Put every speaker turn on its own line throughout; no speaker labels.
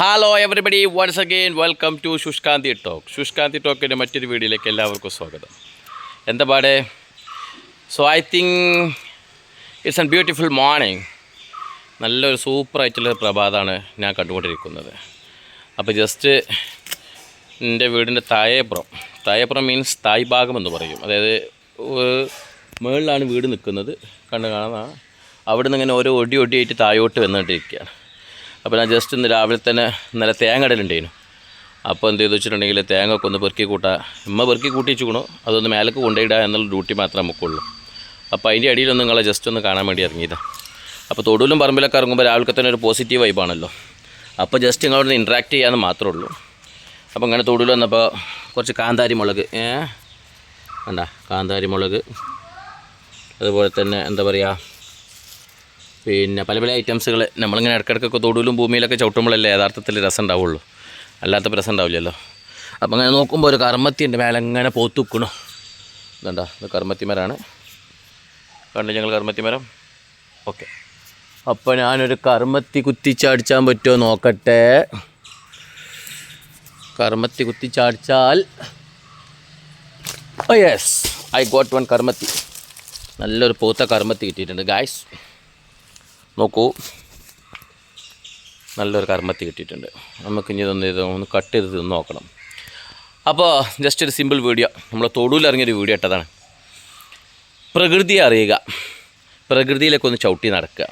Hello everybody once again welcome to Sushkanthi talk Sushkanthi ടോക്കിന്റെ മറ്റൊരു വീഡിയോയിലേക്ക് എല്ലാവർക്കും സ്വാഗതം. എന്താ പാടെ? So I think it's an beautiful morning നല്ലൊരു സൂപ്പർ സൂപ്പറായിട്ടുള്ള പ്രഭാതമാണ് ഞാൻ കണ്ടുകൊണ്ടിരിക്കുന്നത്. അപ്പോൾ ജസ്റ്റ് എന്റെ വീടിന്റെ തായേപ്പുറം തായേപ്പുറം മീൻസ് തായ് ഭാഗം എന്ന് പറയും. അതായത് മുകളിലാണ് വീട് നിൽക്കുന്നത്. കണ്ടു കാണുന്ന അവിടെ നിന്ന് ഇങ്ങനെ ഓരോ ഒടി ഒടിയായിട്ട് താഴോട്ട് വന്നുകൊണ്ടിരിക്കുകയാണ്. അപ്പോൾ ഞാൻ ജസ്റ്റ് ഇന്ന് രാവിലെ തന്നെ നല്ല തേങ്ങ ഇടലുണ്ടായിരുന്നു അപ്പോൾ എന്ത് ചെയ്തു വെച്ചിട്ടുണ്ടെങ്കിൽ തേങ്ങ ഒക്കെ ഒന്ന് പെറുക്കി കൂട്ടുക ഉമ്മ പെറുക്കി കൂട്ടിച്ചുക്കണു. അതൊന്ന് മേലേക്ക് കൊണ്ടുപോയിടുക എന്നുള്ള ഡ്യൂട്ടി മാത്രമേ നമുക്കുള്ളൂ. അപ്പോൾ അതിന്റെ അടിയിലൊന്ന് നിങ്ങളെ ജസ്റ്റ് ഒന്ന് കാണാൻ വേണ്ടി ഇറങ്ങിയതാണ് അപ്പോൾ തൊടുവിലും പറമ്പിലൊക്കെ ഇറങ്ങുമ്പോൾ രാവിലെ തന്നെ ഒരു പോസിറ്റീവ് വൈബാണല്ലോ അപ്പോൾ ജസ്റ്റ് നിങ്ങളോട് ഇൻട്രാക്ട് ചെയ്യാമെന്ന് മാത്രമേ ഉള്ളൂ. അപ്പോൾ ഇങ്ങനെ തൊടുവിൽ വന്നപ്പോൾ കുറച്ച് കാന്താരി മുളക് ഏ? വേണ്ട കാന്താരി മുളക്. അതുപോലെ തന്നെ എന്താ പറയുക? പിന്നെ പല പല ഐറ്റംസുകൾ നമ്മളിങ്ങനെ ഇടയ്ക്കിടയ്ക്കൊക്കെ തൊടുവിലും ഭൂമിയിലൊക്കെ ചവിട്ടുമ്പോഴല്ലേ യഥാർത്ഥത്തിൽ രസം ഉണ്ടാവുള്ളൂ. അല്ലാത്തപ്പോൾ രസം ഉണ്ടാവില്ലല്ലോ. അപ്പം അങ്ങനെ നോക്കുമ്പോൾ ഒരു കർമ്മത്തിന്റെ മേലെ ഇങ്ങനെ പോത്തുക്കണു. എന്താ ഇത് കർമ്മത്തി മരമാണ് കണ്ടു ഞങ്ങൾ കർമ്മത്തി മരം? ഓക്കെ. അപ്പോൾ ഞാനൊരു കർമ്മത്തി കുത്തിച്ചാടിച്ചാൻ പറ്റുമോ നോക്കട്ടെ. കർമ്മത്തി കുത്തിച്ചാടിച്ചാൽ oh yes I got one കർമ്മത്തി. നല്ലൊരു പൂത്ത കർമ്മത്തി കിട്ടിയിട്ടുണ്ട് ഗായ്സ് നോക്കൂ. നല്ലൊരു കർമ്മത്തി കിട്ടിയിട്ടുണ്ട്. നമുക്ക് ഇനി ഇതൊന്ന് ഇത് ഒന്ന് കട്ട് ചെയ്ത് തിന്ന് നോക്കണം. അപ്പോൾ ജസ്റ്റ് ഒരു സിമ്പിൾ വീഡിയോ നമ്മൾ തൊടുവിലിറങ്ങിയൊരു വീഡിയോ ഇട്ടതാണ്. പ്രകൃതിയെ അറിയുക. പ്രകൃതിയിലേക്ക് ഒന്ന് ചവിട്ടി നടക്കുക.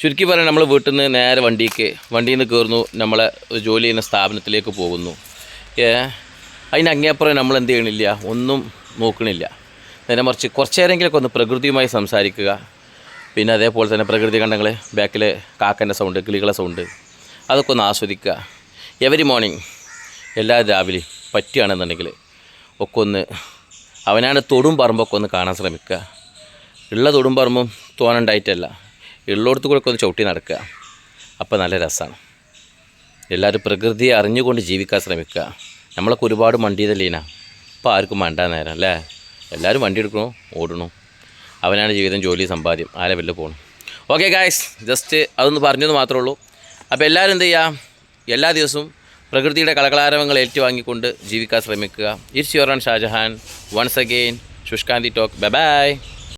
ചുരുക്കി പറയാൻ നമ്മൾ വീട്ടിൽ നിന്ന് നേരെ വണ്ടിക്ക് വണ്ടിയിൽ നിന്ന് കയറുന്നു നമ്മളെ ജോലി ചെയ്യുന്ന സ്ഥാപനത്തിലേക്ക് പോകുന്നു. ഏ അതിന് അങ്ങേപ്പുറം നമ്മൾ എന്ത് ചെയ്യണില്ല? ഒന്നും നോക്കണില്ല. നേരെ മറിച്ച് കുറച്ചേരെങ്കിലൊക്കെ ഒന്ന് പ്രകൃതിയുമായി സംസാരിക്കുക. പിന്നെ അതേപോലെ തന്നെ പ്രകൃതി കണ്ടങ്ങൾ ബാക്കിൽ കാക്കന്റെ സൗണ്ട് കിളികളെ സൗണ്ട് അതൊക്കെ ഒന്ന് ആസ്വദിക്കുക. എവരി മോർണിംഗ് എല്ലാ രാവിലെയും പറ്റുകയാണെന്നുണ്ടെങ്കിൽ ഒക്കെ ഒന്ന് അവനാണ് തൊടും പറമ്പൊക്കെ ഒന്ന് കാണാൻ ശ്രമിക്കുക. ഉള്ള തൊടും പറമ്പും തോന്നണ്ടായിട്ടല്ല ഉള്ളോടത്ത് കൂടെ ഒന്ന് ചവിട്ടി നടക്കുക. അപ്പോൾ നല്ല രസമാണ് എല്ലാവരും പ്രകൃതിയെ അറിഞ്ഞുകൊണ്ട് ജീവിക്കാൻ ശ്രമിക്കുക. നമ്മളൊക്കെ ഒരുപാട് മണ്ടിയതല്ലേനാ ഇപ്പോൾ ആർക്കും മണ്ടാൻ നേരം അല്ലേ? എല്ലാവരും വണ്ടി എടുക്കണോ? ഓടണു? അവനാണ് ജീവിതം ജോലി സമ്പാദ്യം ആ ലെവലിൽ പോകണം ഓക്കെ ഗായ്സ് ജസ്റ്റ് അതൊന്ന് പറഞ്ഞെന്ന് മാത്രമേ ഉള്ളൂ. അപ്പോൾ എല്ലാവരും എന്ത് ചെയ്യുക എല്ലാ ദിവസവും പ്രകൃതിയുടെ കളകളാരവങ്ങൾ ഏറ്റുവാങ്ങിക്കൊണ്ട് ജീവിക്കാൻ ശ്രമിക്കുക. It's your an Shajahan once again Sushkanthi talk bye bye